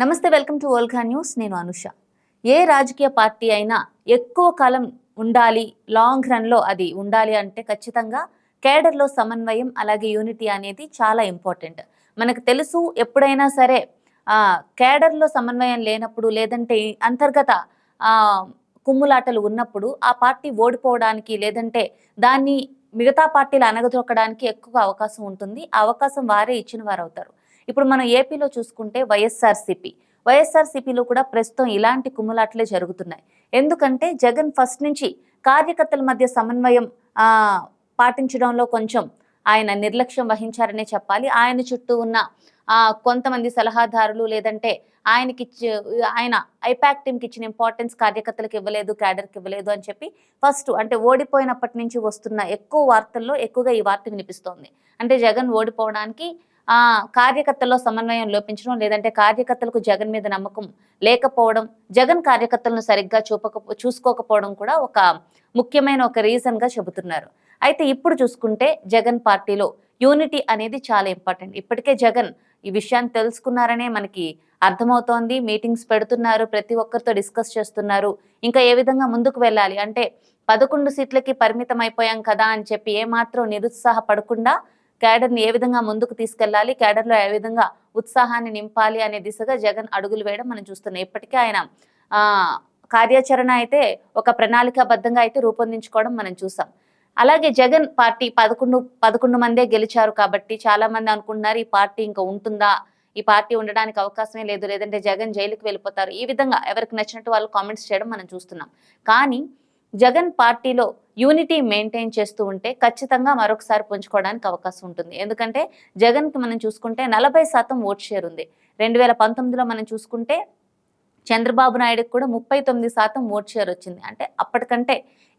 నమస్తే welcome to ఓల్ఖా news. నేను అనుష. ఏ రాజకీయ పార్టీ అయినా ఎక్కువ కాలం ఉండాలి లాంగ్ రన్లో అది ఉండాలి అంటే ఖచ్చితంగా కేడర్లో సమన్వయం అలాగే యూనిటీ అనేది చాలా ఇంపార్టెంట్. మనకు తెలుసు ఎప్పుడైనా సరే కేడర్లో సమన్వయం లేనప్పుడు లేదంటే అంతర్గత కుమ్ములాటలు ఉన్నప్పుడు ఆ పార్టీ ఓడిపోవడానికి లేదంటే దాన్ని మిగతా పార్టీలు అనగదొక్కడానికి ఎక్కువ అవకాశం ఉంటుంది. ఆ అవకాశం వారే ఇచ్చిన వారు అవుతారు ఇప్పుడు మనం ఏపీలో చూసుకుంటే వైఎస్ఆర్సీపీ. వైఎస్ఆర్సీపీలో కూడా ప్రస్తుతం ఇలాంటి కుమ్ములాట్లే జరుగుతున్నాయి. ఎందుకంటే జగన్ ఫస్ట్ నుంచి కార్యకర్తల మధ్య సమన్వయం పాటించడంలో కొంచెం ఆయన నిర్లక్ష్యం వహించారనే చెప్పాలి. ఆయన చుట్టూ ఉన్న కొంతమంది సలహాదారులు లేదంటే ఆయనకి ఆయన ఐపాక్ టీంకి ఇచ్చిన ఇంపార్టెన్స్ కార్యకర్తలకు ఇవ్వలేదు క్యాడర్కి ఇవ్వలేదు అని చెప్పి ఫస్ట్ అంటే ఓడిపోయినప్పటి నుంచి వస్తున్న ఎక్కువ వార్తల్లో ఎక్కువగా ఈ వార్త వినిపిస్తోంది. అంటే జగన్ ఓడిపోవడానికి కార్యకర్తల్లో సమన్వయం లోపించడం లేదంటే కార్యకర్తలకు జగన్ మీద నమ్మకం లేకపోవడం జగన్ కార్యకర్తలను సరిగ్గా చూపక చూసుకోకపోవడం కూడా ఒక ముఖ్యమైన ఒక రీజన్గా చెబుతున్నారు. అయితే ఇప్పుడు చూసుకుంటే జగన్ పార్టీలో యూనిటీ అనేది చాలా ఇంపార్టెంట్ ఇప్పటికే జగన్ ఈ విషయాన్ని తెలుసుకున్నారనే మనకి అర్థమవుతోంది. మీటింగ్స్ పెడుతున్నారు ప్రతి ఒక్కరితో డిస్కస్ చేస్తున్నారు. ఇంకా ఏ విధంగా ముందుకు వెళ్ళాలి? అంటే పదకొండు సీట్లకి పరిమితం అయిపోయాం కదా అని చెప్పి ఏమాత్రం నిరుత్సాహపడకుండా క్యాడర్ని ఏ విధంగా ముందుకు తీసుకెళ్ళాలి క్యాడర్లో ఏ విధంగా ఉత్సాహాన్ని నింపాలి అనే దిశగా జగన్ అడుగులు వేయడం మనం చూస్తున్నాం. ఇప్పటికే ఆయన కార్యాచరణ అయితే ఒక ప్రణాళికాబద్ధంగా అయితే రూపొందించుకోవడం మనం చూసాం. అలాగే జగన్ పార్టీ పదకొండు పదకొండు మందే గెలిచారు కాబట్టి చాలా మంది అనుకుంటున్నారు ఈ పార్టీ ఇంకా ఉంటుందా? ఈ పార్టీ ఉండడానికి అవకాశమే లేదు లేదంటే జగన్ జైలుకి వెళ్ళిపోతారు. ఈ విధంగా ఎవరికి నచ్చినట్టు వాళ్ళు కామెంట్స్ చేయడం మనం చూస్తున్నాం. కానీ జగన్ పార్టీలో యూనిటీ మెయింటైన్ చేస్తూ ఉంటే ఖచ్చితంగా మరొకసారి పుంజుకోవడానికి అవకాశం ఉంటుంది. ఎందుకంటే జగన్కి మనం చూసుకుంటే నలభై శాతం ఓట్ షేర్ ఉంది. రెండు వేల పంతొమ్మిదిలో మనం చూసుకుంటే చంద్రబాబు నాయుడుకి కూడా ముప్పై తొమ్మిది శాతం ఓట్ షేర్ వచ్చింది. అంటే అప్పటికంటే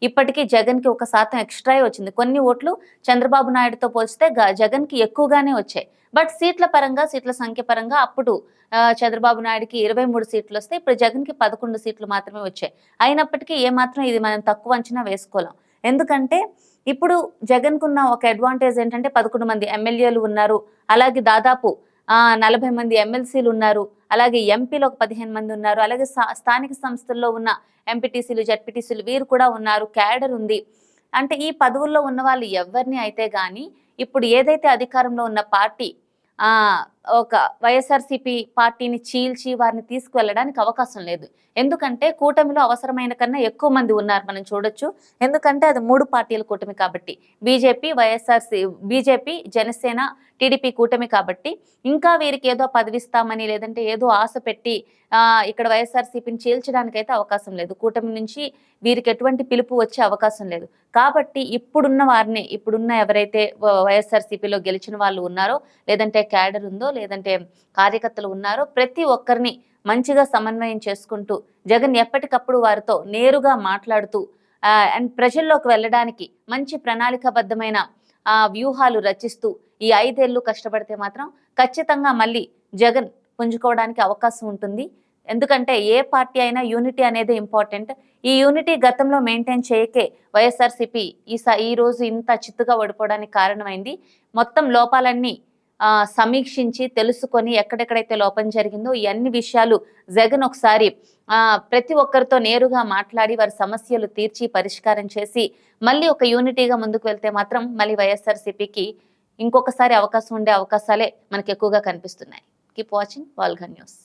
ఇప్పటికీ జగన్కి ఒక శాతం ఎక్స్ట్రా వచ్చింది. కొన్ని ఓట్లు చంద్రబాబు నాయుడుతో పోల్చితే జగన్కి ఎక్కువగానే వచ్చాయి. బట్ సీట్ల పరంగా సీట్ల సంఖ్య పరంగా అప్పుడు చంద్రబాబు నాయుడుకి ఇరవై మూడు సీట్లు వస్తే ఇప్పుడు జగన్కి పదకొండు సీట్లు మాత్రమే వచ్చాయి. అయినప్పటికీ ఏమాత్రం ఇది మనం తక్కువ అంచనా వేసుకోలేం. ఎందుకంటే ఇప్పుడు జగన్కున్న ఒక అడ్వాంటేజ్ ఏంటంటే పదకొండు మంది ఎమ్మెల్యేలు ఉన్నారు అలాగే దాదాపు నలభై మంది ఎమ్మెల్సీలు ఉన్నారు అలాగే ఎంపీలు ఒక పదిహేను మంది ఉన్నారు అలాగే స్థానిక సంస్థల్లో ఉన్న ఎంపీటీసీలు జడ్పీటీసీలు వీరు కూడా ఉన్నారు క్యాడర్ ఉంది. అంటే ఈ పదవుల్లో ఉన్న వాళ్ళు ఎవరిని అయితే కానీ ఇప్పుడు ఏదైతే అధికారంలో ఉన్న పార్టీ ఒక వైఎస్ఆర్సీపీ పార్టీని చీల్చి వారిని తీసుకువెళ్ళడానికి అవకాశం లేదు. ఎందుకంటే కూటమిలో అవసరమైన కన్నా ఎక్కువ మంది ఉన్నారు మనం చూడొచ్చు. ఎందుకంటే అది మూడు పార్టీల కూటమి కాబట్టి. BJP YSRC BJP Janasena TDP కూటమి కాబట్టి. ఇంకా వీరికి ఏదో పదవిస్తామని లేదంటే ఏదో ఆశ పెట్టి ఇక్కడ వైఎస్ఆర్సీపీని చీల్చడానికి అయితే అవకాశం లేదు. కూటమి నుంచి వీరికి ఎటువంటి పిలుపు వచ్చే అవకాశం లేదు. కాబట్టి ఇప్పుడున్న వారిని ఇప్పుడున్న ఎవరైతే వైఎస్ఆర్సీపీలో గెలిచిన వాళ్ళు ఉన్నారో లేదంటే క్యాడర్ ఉందో లేదంటే కార్యకర్తలు ఉన్నారో ప్రతి ఒక్కరిని మంచిగా సమన్వయం చేసుకుంటూ జగన్ ఎప్పటికప్పుడు వారితో నేరుగా మాట్లాడుతూ అండ్ ప్రజల్లోకి వెళ్ళడానికి మంచి ప్రణాళికాబద్ధమైన వ్యూహాలు రచిస్తూ ఈ ఐదేళ్ళు కష్టపడితే మాత్రం ఖచ్చితంగా మళ్ళీ జగన్ పుంజుకోవడానికి అవకాశం ఉంటుంది. ఎందుకంటే ఏ పార్టీ అయినా యూనిటీ అనేది ఇంపార్టెంట్. ఈ యూనిటీ గతంలో మెయింటైన్ చేయకే వైఎస్ఆర్సీపీ ఈ ఈ రోజు ఇంత చిత్తుగా ఓడిపోవడానికి కారణమైంది. మొత్తం లోపాలన్నీ సమీక్షించి తెలుసుకొని ఎక్కడెక్కడైతే లోపం జరిగిందో ఈ అన్ని విషయాలు జగన్ ఒకసారి ప్రతి ఒక్కరితో నేరుగా మాట్లాడి వారి సమస్యలు తీర్చి పరిష్కారం చేసి మళ్ళీ ఒక యూనిటీగా ముందుకు వెళ్తే మాత్రం మళ్ళీ వైఎస్ఆర్సీపీకి ఇంకొకసారి అవకాశం ఉండే అవకాశాలే మనకు ఎక్కువగా కనిపిస్తున్నాయి. Keep watching వాల్ఘన్ news